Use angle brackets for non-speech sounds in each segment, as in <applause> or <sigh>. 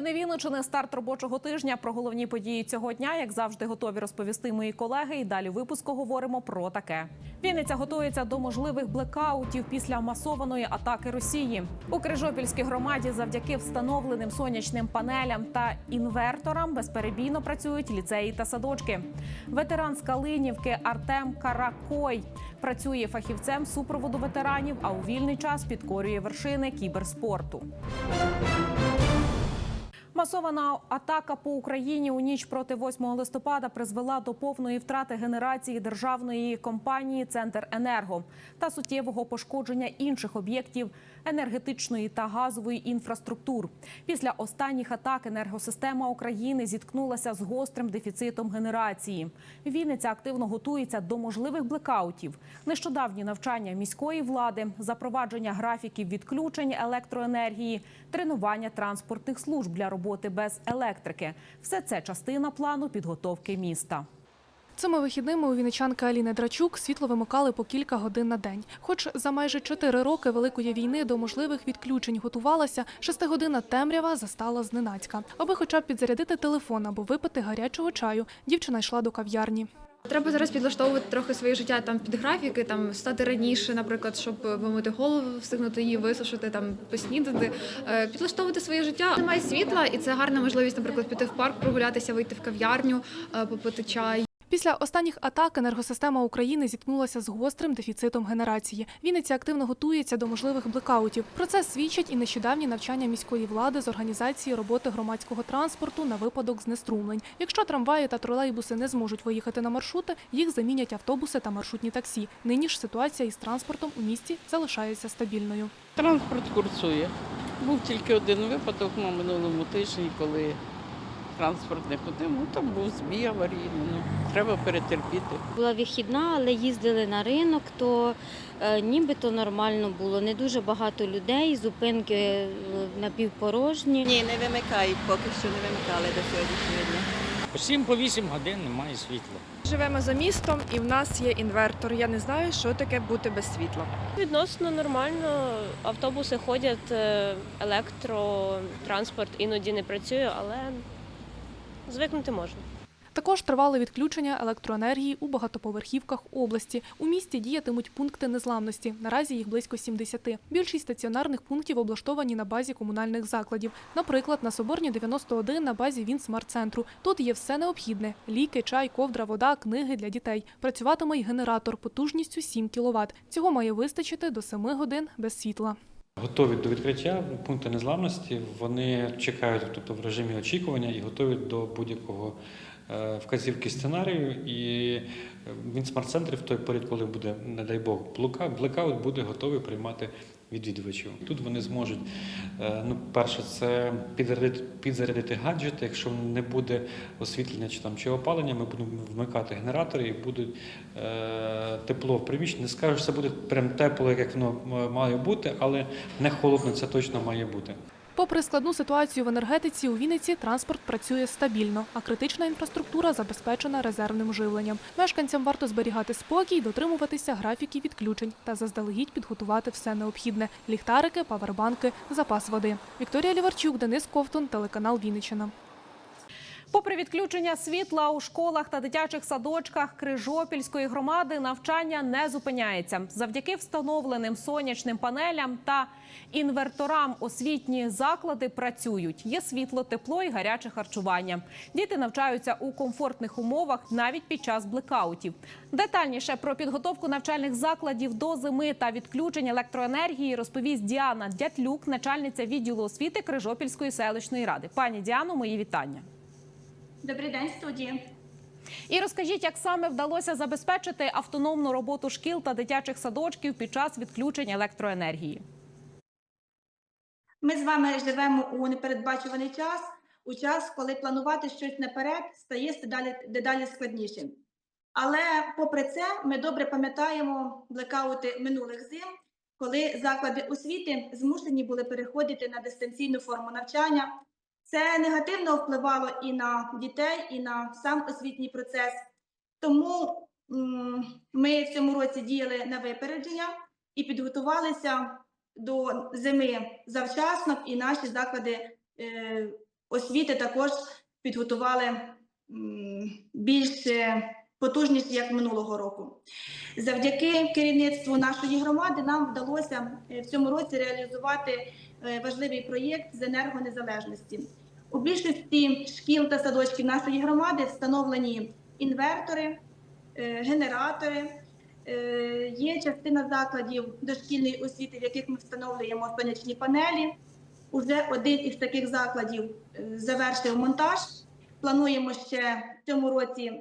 Новини Вінничини, старт робочого тижня. Про головні події цього дня, як завжди, готові розповісти мої колеги. І далі випуску говоримо про таке. Вінниця готується до можливих блекаутів після масованої атаки Росії. У Крижопільській громаді завдяки встановленим сонячним панелям та інверторам безперебійно працюють ліцеї та садочки. Ветеран з Калинівки Артем Каракой працює фахівцем супроводу ветеранів, а у вільний час підкорює вершини кіберспорту. Масована атака по Україні у ніч проти 8 листопада призвела до повної втрати генерації державної компанії Центр Енерго та суттєвого пошкодження інших об'єктів енергетичної та газової інфраструктур. Після останніх атак енергосистема України зіткнулася з гострим дефіцитом генерації. Вінниця активно готується до можливих блекаутів. Нещодавні навчання міської влади, запровадження графіків відключень електроенергії, тренування транспортних служб для роботи без електрики. Все це частина плану підготовки міста. Цими вихідними у вінничанки Аліни Драчук світло вимикали по кілька годин на день. Хоч за майже чотири роки великої війни до можливих відключень готувалася, шестигодинна темрява застала зненацька. Аби хоча б підзарядити телефон або випити гарячого чаю, дівчина йшла до кав'ярні. Треба зараз підлаштовувати трохи своє життя там під графіки, там встати раніше, наприклад, щоб вимити голову, встигнути її висушити, там поснідати, Е, підлаштовувати своє життя. Немає світла, і це гарна можливість, наприклад, піти в парк, прогулятися, вийти в кав'ярню, е, попити чай. Після останніх атак енергосистема України зіткнулася з гострим дефіцитом генерації. Вінниця активно готується до можливих блекаутів. Про це свідчать і нещодавні навчання міської влади з організації роботи громадського транспорту на випадок знеструмлень. Якщо трамваї та тролейбуси не зможуть виїхати на маршрути, їх замінять автобуси та маршрутні таксі. Нині ж ситуація із транспортом у місті залишається стабільною. Транспорт курсує. Був тільки один випадок на минулому тижні, коли транспорт не ходив. Ну там був збій аварійний. Ну, треба перетерпіти. Була вихідна, але їздили на ринок, то е, нібито нормально було. Не дуже багато людей, зупинки е, напівпорожні. Ні, не вимикають, поки що не вимикали до сьогоднішнього дня. По 7 по 8 годин немає світла. Живемо за містом і в нас є інвертор. Я не знаю, що таке бути без світла. Відносно нормально. Автобуси ходять, е, електротранспорт іноді не працює, але звикнути можна. Також тривали відключення електроенергії у багатоповерхівках області. У місті діятимуть пункти незламності. Наразі їх близько 70. Більшість стаціонарних пунктів облаштовані на базі комунальних закладів. Наприклад, на Соборній 91 на базі Вінсмарт-центру. Тут є все необхідне: ліки, чай, ковдра, вода, книги для дітей. Працюватиме й генератор потужністю 7 кВт. Цього має вистачити до 7 годин без світла. Готові до відкриття пункти незламності. Вони чекають, тобто в режимі очікування і готові до будь-якого е, вказівки сценарію. І е, він смарт-центр в той період, коли буде, не дай Бог, блекаут, буде готовий приймати відвідувачів. Тут вони зможуть, е, ну, перше, це підзарядити, підзарядити гаджети. Якщо не буде освітлення чи там чи опалення, ми будемо вмикати генератори і буде е, тепло в приміщенні. Не скажу, що це буде прям тепло, як воно має бути, але не холодно, це точно має бути. Попри складну ситуацію в енергетиці, у Вінниці транспорт працює стабільно, а критична інфраструктура забезпечена резервним живленням. Мешканцям варто зберігати спокій, дотримуватися графіків відключень та заздалегідь підготувати все необхідне: ліхтарики, павербанки, запас води. Вікторія Ліварчук, Денис Ковтун, телеканал Вінниччина. Попри відключення світла у школах та дитячих садочках Крижопільської громади, навчання не зупиняється. Завдяки встановленим сонячним панелям та інверторам освітні заклади працюють. Є світло, тепло і гаряче харчування. Діти навчаються у комфортних умовах навіть під час блекаутів. Детальніше про підготовку навчальних закладів до зими та відключень електроенергії розповість Діана Дятлюк, начальниця відділу освіти Крижопільської селищної ради. Пані Діано, мої вітання. Добрий день, студії. І розкажіть, як саме вдалося забезпечити автономну роботу шкіл та дитячих садочків під час відключень електроенергії. Ми з вами живемо у непередбачуваний час, у час, коли планувати щось наперед стає дедалі, дедалі складнішим. Але, попри це, ми добре пам'ятаємо блекаути минулих зим, коли заклади освіти змушені були переходити на дистанційну форму навчання. Це негативно впливало і на дітей, і на сам освітній процес. Тому ми в цьому році діяли на випередження і підготувалися до зими завчасно, і наші заклади е, освіти також підготували більш е, потужність, як минулого року. Завдяки керівництву нашої громади нам вдалося е, в цьому році реалізувати важливий проєкт з енергонезалежності. У більшості шкіл та садочків нашої громади встановлені інвертори, е, генератори. Е, Є частина закладів дошкільної освіти, в яких ми встановлюємо сонячні панелі. Уже один із таких закладів е, завершив монтаж. Плануємо ще в цьому році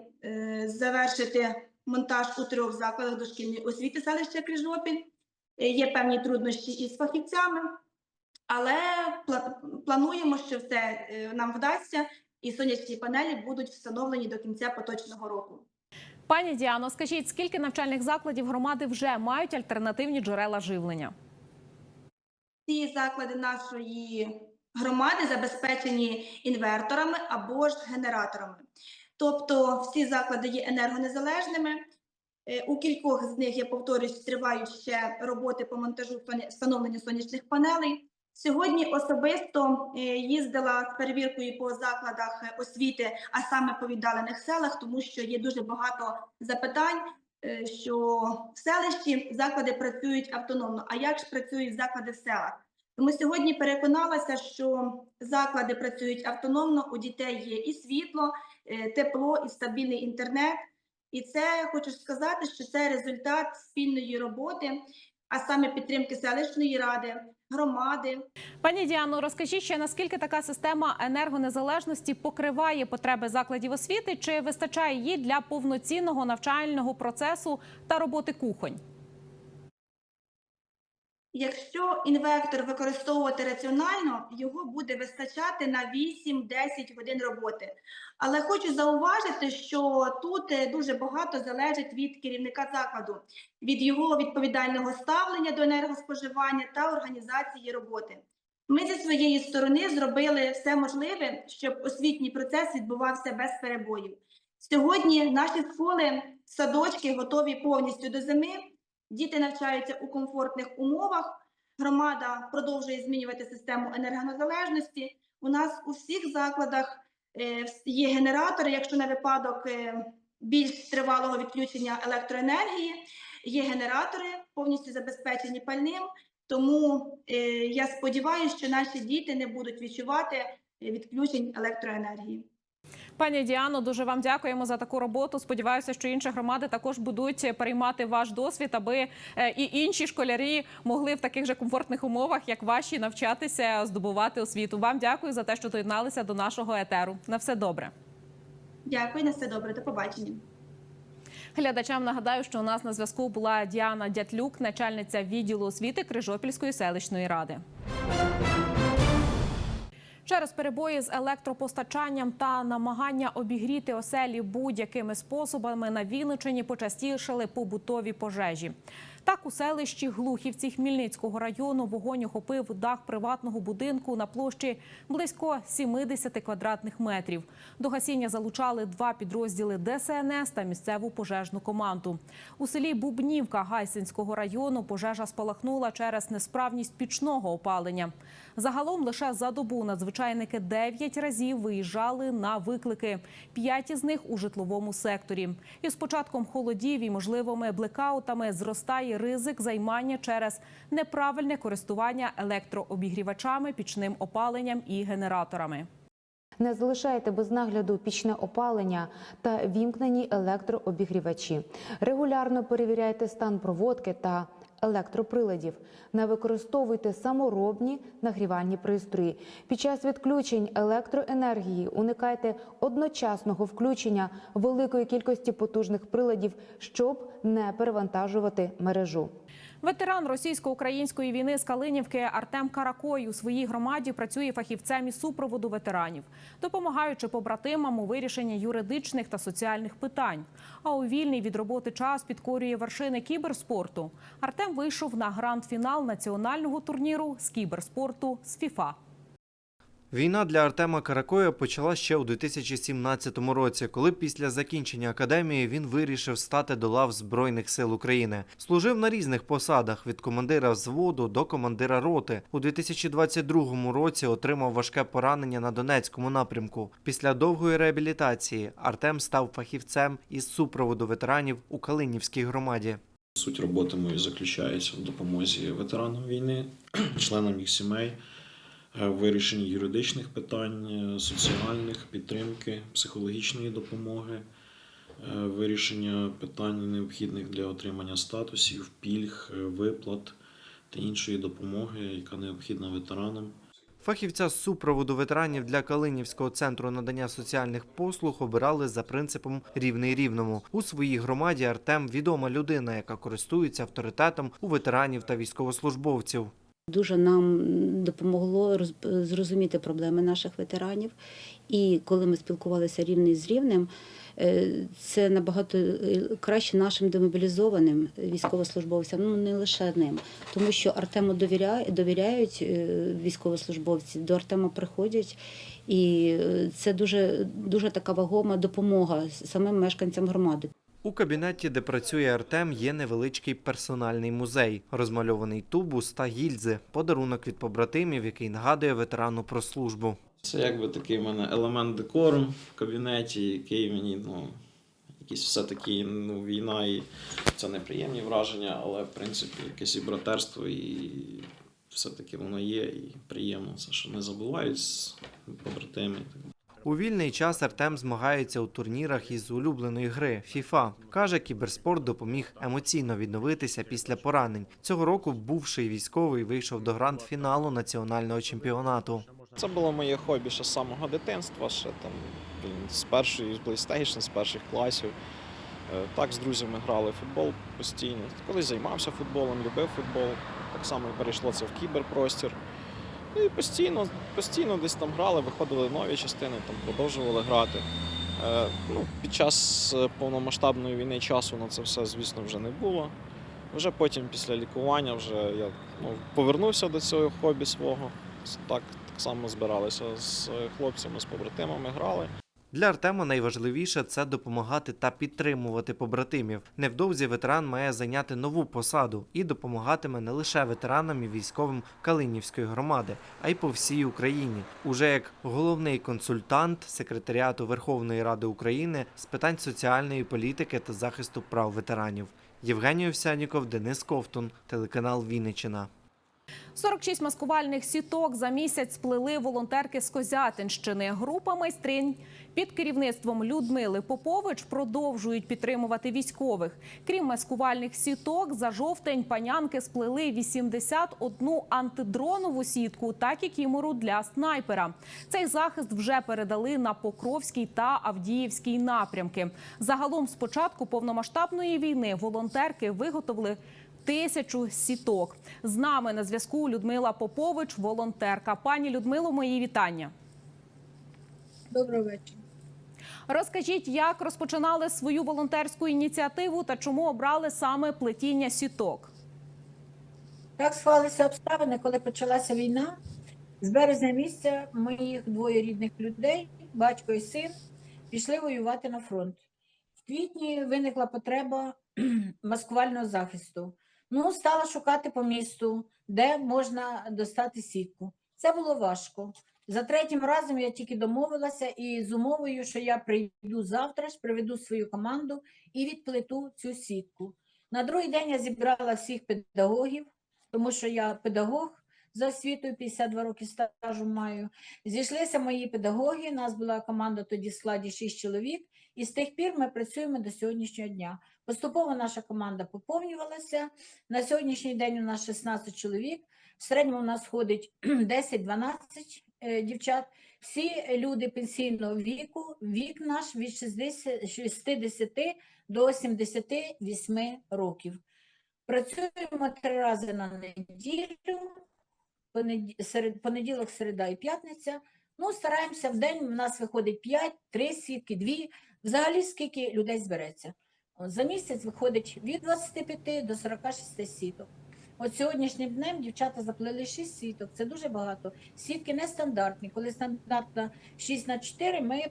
завершити монтаж у трьох закладах дошкільної освіти селища Крижопіль. Є певні труднощі із фахівцями, але плануємо, що все е, нам вдасться, і сонячні панелі будуть встановлені до кінця поточного року. Пані Діано, скажіть, скільки навчальних закладів громади вже мають альтернативні джерела живлення? Ці заклади нашої громади забезпечені інверторами або ж генераторами. Тобто всі заклади є енергонезалежними. Е, У кількох з них, я повторюсь, тривають ще роботи по монтажу встановлення сонячних панелей. Сьогодні особисто е, їздила з перевіркою по закладах е, освіти, а саме по віддалених селах, тому що є дуже багато запитань, е, що в селищі заклади працюють автономно. А як ж працюють заклади в селах? Тому сьогодні переконалася, що заклади працюють автономно. У дітей є і світло, тепло, і стабільний інтернет. І це хочу сказати, що це результат спільної роботи, а саме підтримки селищної ради, громади, Пані Діано, розкажіть ще наскільки така система енергонезалежності покриває потреби закладів освіти, чи вистачає її для повноцінного навчального процесу та роботи кухонь? Якщо інвектор використовувати раціонально, його буде вистачати на 8-10 годин роботи. Але хочу зауважити, що тут е, дуже багато залежить від керівника закладу, від його відповідального ставлення до енергоспоживання та організації роботи. Ми зі своєї сторони зробили все можливе, щоб освітній процес відбувався без перебоїв. Сьогодні наші школи, садочки готові повністю до зими. Діти навчаються у комфортних умовах. Громада продовжує змінювати систему енергонезалежності. У нас у всіх закладах е, є генератори, якщо на випадок е, більш тривалого відключення електроенергії, є генератори, повністю забезпечені пальним. Тому е, я сподіваюся, що наші діти не будуть відчувати відключень електроенергії. Пані Діано, дуже вам дякуємо за таку роботу. Сподіваюся, що інші громади також будуть переймати ваш досвід, аби е, і інші школярі могли в таких же комфортних умовах, як ваші, навчатися, здобувати освіту. Вам дякую за те, що доєдналися до нашого етеру. На все добре. Дякую, на все добре. До побачення. Глядачам нагадаю, що у нас на зв'язку була Діана Дятлюк, начальниця відділу освіти Крижопільської селищної ради. Через перебої з електропостачанням та намагання обігріти оселі будь-якими способами на Вінничині почастішали побутові пожежі. Так, у селищі Глухівці Хмільницького району вогонь охопив дах приватного будинку на площі близько 70 квадратних метрів. До гасіння залучали два підрозділи ДСНС та місцеву пожежну команду. У селі Бубнівка Гайсинського району пожежа спалахнула через несправність пічного опалення. Загалом лише за добу надзвичайники 9 разів виїжджали на виклики. П'ять із них у житловому секторі. І з початком холодів і можливими блекаутами зростає ризик займання через неправильне користування електрообігрівачами, пічним опаленням і генераторами. Не залишайте без нагляду пічне опалення та вімкнені електрообігрівачі. Регулярно перевіряйте стан проводки та електроприладів. Не використовуйте саморобні нагрівальні пристрої. Під час відключень електроенергії уникайте одночасного включення великої кількості потужних приладів, щоб не перевантажувати мережу. Ветеран російсько-української війни з Калинівки Артем Каракой у своїй громаді працює фахівцем із супроводу ветеранів, допомагаючи побратимам у вирішенні юридичних та соціальних питань. А у вільний від роботи час підкорює вершини кіберспорту. Артем вийшов на гранд-фінал національного турніру з кіберспорту з ФІФА. Війна для Артема Каракоя почала ще у 2017 році, коли після закінчення академії він вирішив стати до лав Збройних сил України. Служив на різних посадах від командира взводу до командира роти. У 2022 році отримав важке поранення на Донецькому напрямку. Після довгої реабілітації Артем став фахівцем із супроводу ветеранів у Калинівській громаді. Суть роботи моєї заключається в допомозі ветеранам війни, членам їх сімей, вирішенні юридичних питань, е, соціальних підтримки, психологічної допомоги, е, вирішення питань необхідних для отримання статусів, пільг, е, виплат та іншої допомоги, яка необхідна ветеранам. Фахівця з супроводу ветеранів для Калинівського центру надання соціальних послуг обирали за принципом рівний рівному. У своїй громаді Артем відома людина, яка користується авторитетом у ветеранів та військовослужбовців. Дуже нам допомогло зрозуміти проблеми наших ветеранів. І коли ми спілкувалися рівний з рівнем, е, це набагато е, краще нашим демобілізованим військовослужбовцям, ну не лише ним, тому що Артему довіряють, довіряють е, військовослужбовці, до Артема приходять, і це дуже, дуже така вагома допомога самим мешканцям громади. У кабінеті, де працює Артем, є невеличкий персональний музей, розмальований тубус та гільзи, подарунок від побратимів, який нагадує ветерану про службу. Це якби такий в мене елемент декору в кабінеті, який мені, ну, якісь все-таки ну, війна і це неприємні враження, але в принципі якесь і братерство, і все-таки воно є, і приємно це, що не забувають з побратими. У вільний час Артем змагається у турнірах із улюбленої гри FIFA. Каже, кіберспорт допоміг емоційно відновитися після поранень. Цього року бувший військовий вийшов до гранд-фіналу національного чемпіонату. Це було моє хобі ще з самого дитинства, ще там з першої PlayStation, з перших класів. Е, Так, з друзями грали футбол постійно. Колись займався футболом, любив футбол. Так само і перейшло це в кіберпростір. Ну і постійно, постійно десь там грали, виходили нові частини, там продовжували грати. Е, Ну, під час е, повномасштабної війни часу на це все, звісно, вже не було. Вже потім, після лікування, вже я ну, повернувся до цього хобі свого. Так, так само збиралися з хлопцями, з побратимами, грали. Для Артема найважливіше це допомагати та підтримувати побратимів. Невдовзі ветеран має зайняти нову посаду і допомагатиме не лише ветеранам і військовим Калинівської громади, а й по всій Україні. Уже як головний консультант секретаріату Верховної Ради України з питань соціальної політики та захисту прав ветеранів. Євгеній Овсяніков, Денис Ковтун, телеканал Вінниччина. 46 маскувальних сіток за місяць сплели волонтерки з Козятинщини. Група майстринь під керівництвом Людмили Попович продовжують підтримувати військових. Крім маскувальних сіток, за жовтень панянки сплели 81 антидронову сітку та кікімору для снайпера. Цей захист вже передали на Покровський та Авдіївський напрямки. Загалом з початку повномасштабної війни волонтерки виготовили тисячу сіток. З нами на зв'язку Людмила Попович, волонтерка. Пані Людмило, мої вітання. Доброго вечора. Розкажіть, як розпочинали свою волонтерську ініціативу та чому обрали саме плетіння сіток? Так склалися обставини, коли почалася війна. З березня місяця моїх двоє рідних людей, батько і син, пішли воювати на фронт. В квітні виникла потреба маскувального захисту. Ну, стала шукати по місту, де можна достати сітку. Це було важко. За третім разом я тільки домовилася і з умовою, що я прийду завтра ж, приведу свою команду і відплету цю сітку. На другий день я зібрала всіх педагогів, тому що я педагог за освітою, 52 роки стажу маю. Зійшлися мої педагоги. У нас була команда тоді в складі 6 чоловік, і з тих пір ми працюємо до сьогоднішнього дня. Поступово наша команда поповнювалася. На сьогоднішній день у нас 16 чоловік. В середньому у нас ходить <clears throat> 10-12 е, дівчат. Всі люди пенсійного віку, вік наш від 60, 60 до 78 років. Працюємо три рази на неділю, понеді- понеділок, середа і п'ятниця. Ну, стараємося в день, у нас виходить 5, 3 сітки, 2. Взагалі, скільки людей збереться. За місяць виходить від 25 до 46 сіток. От сьогоднішнім днем дівчата заплели 6 сіток. Це дуже багато. Сітки нестандартні. Коли стандартна 6 на 4, ми,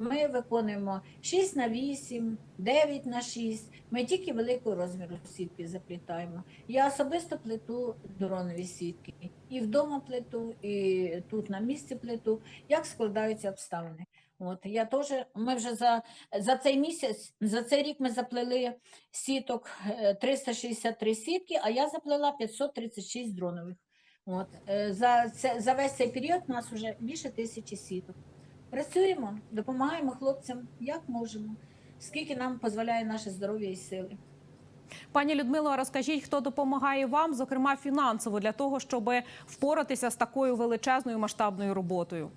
ми виконуємо 6 на 8, 9 на 6. Ми тільки великого розміру сітки заплітаємо. Я особисто плету дронові сітки. І вдома плету, і тут на місці плету. Як складаються обставини? От я теж. Ми вже за, за цей місяць, за цей рік ми заплели сіток е, 363 сітки, а я заплела 536 дронових. От е, за це за весь цей період у нас вже більше тисячі сіток. Працюємо, допомагаємо хлопцям як можемо, скільки нам дозволяє наше здоров'я і сили. Пані Людмило, розкажіть, хто допомагає вам, зокрема фінансово, для того, щоб впоратися з такою величезною масштабною роботою?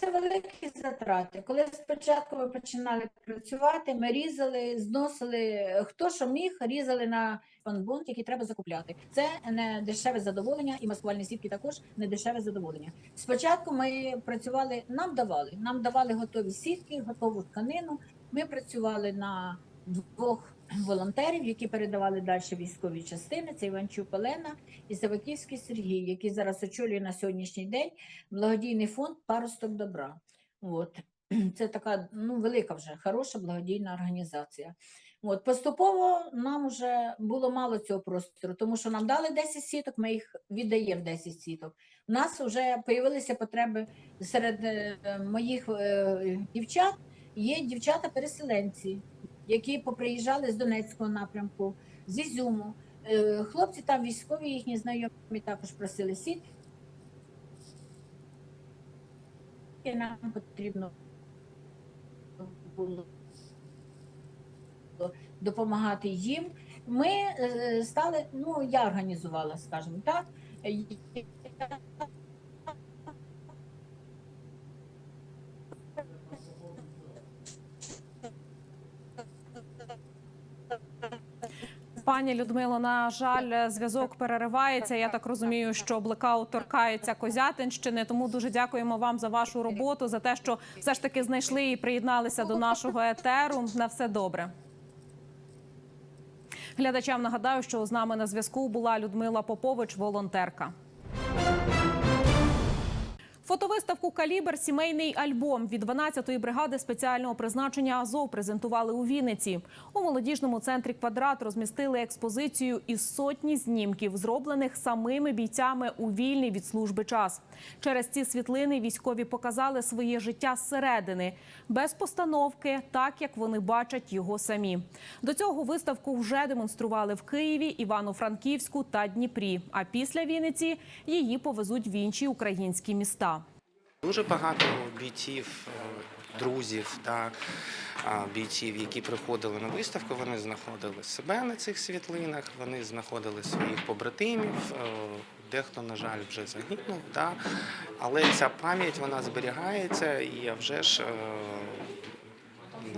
Це великі затрати. Коли спочатку ми починали працювати, ми різали, зносили хто що міг, різали на фанбунт, який треба закупляти. Це не дешеве задоволення, і маскувальні сітки також не дешеве задоволення. Спочатку ми працювали, нам давали, нам давали готові сітки, готову тканину. Ми працювали на двох волонтерів, які передавали далі військові частини. Це Іванчук Олена і Саваківський Сергій, який зараз очолює на сьогоднішній день благодійний фонд Паросток добра. От. <clears throat> Це така ну, велика вже хороша благодійна організація. От, поступово нам вже було мало цього простору, тому що нам дали 10 сіток, ми їх віддаємо 10 сіток. У нас вже з'явилися потреби серед е, моїх е, дівчат. Є дівчата-переселенці, які поприїжджали з Донецького напрямку, з Ізюму. Е, Хлопці там військові, їхні знайомі також просили сітки. І нам потрібно було допомагати їм. Ми е, стали, ну я організувала, скажімо так. Пані Людмило, на жаль, зв'язок переривається. Я так розумію, що блекаут торкається Козятинщини. Тому дуже дякуємо вам за вашу роботу, за те, що все ж таки знайшли і приєдналися до нашого етеру. На все добре. Глядачам нагадаю, що з нами на зв'язку була Людмила Попович, волонтерка. Фотовиставку Калібр сімейний альбом від 12-ї бригади спеціального призначення Азов презентували у Вінниці. У молодіжному центрі квадрат розмістили експозицію із сотні знімків, зроблених самими бійцями у вільний від служби час. Через ці світлини військові показали своє життя зсередини, без постановки, так як вони бачать його самі. До цього виставку вже демонстрували в Києві, Івано-Франківську та Дніпрі. А після Вінниці її повезуть в інші українські міста. Дуже багато бійців, е, друзів та бійців, які приходили на виставку, вони знаходили себе на цих світлинах, вони знаходили своїх побратимів. е, Дехто, на жаль, вже загинув, да? але ця пам'ять вона зберігається, і я вже ж, е,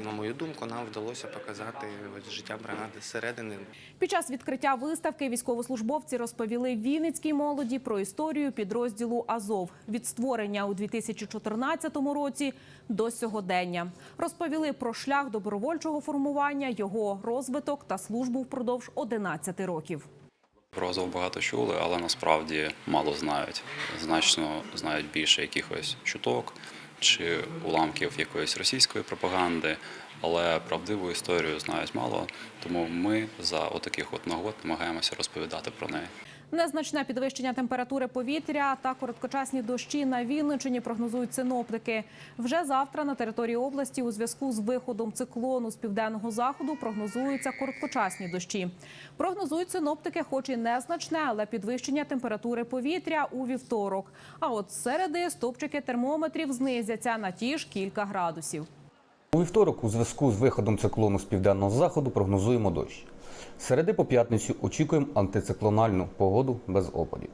на мою думку, нам вдалося показати життя бригади зсередини. Під час відкриття виставки військовослужбовці розповіли Вінницькій молоді про історію підрозділу Азов від створення у 2014 році до сьогодення. Розповіли про шлях добровольчого формування, його розвиток та службу впродовж 11 років. Про Азов багато чули, але насправді мало знають. Значно знають більше якихось чуток чи уламків якоїсь російської пропаганди, але правдиву історію знають мало. Тому ми за отаких от нагод намагаємося розповідати про неї. Незначне підвищення температури повітря та короткочасні дощі на Вінниччині прогнозують синоптики. Вже завтра на території області у зв'язку з виходом циклону з південного заходу прогнозуються короткочасні дощі. Прогнозують синоптики, хоч і незначне, але підвищення температури повітря у вівторок. А от середи стопчики термометрів знизяться на ті ж кілька градусів. У вівторок у зв'язку з виходом циклону з південного заходу прогнозуємо дощ. Середи по п'ятницю очікуємо антициклональну погоду без опадів.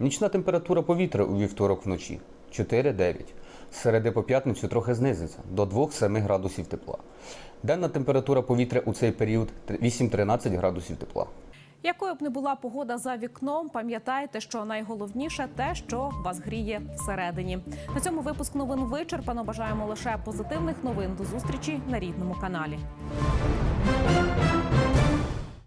Нічна температура повітря у вівторок вночі 4-9. Середи по п'ятницю трохи знизиться до 2-7 градусів тепла. Денна температура повітря у цей період 8-13 градусів тепла. Якою б не була погода за вікном, пам'ятайте, що найголовніше те, що вас гріє всередині. На цьому випуск новин вичерпано. Бажаємо лише позитивних новин. До зустрічі на рідному каналі.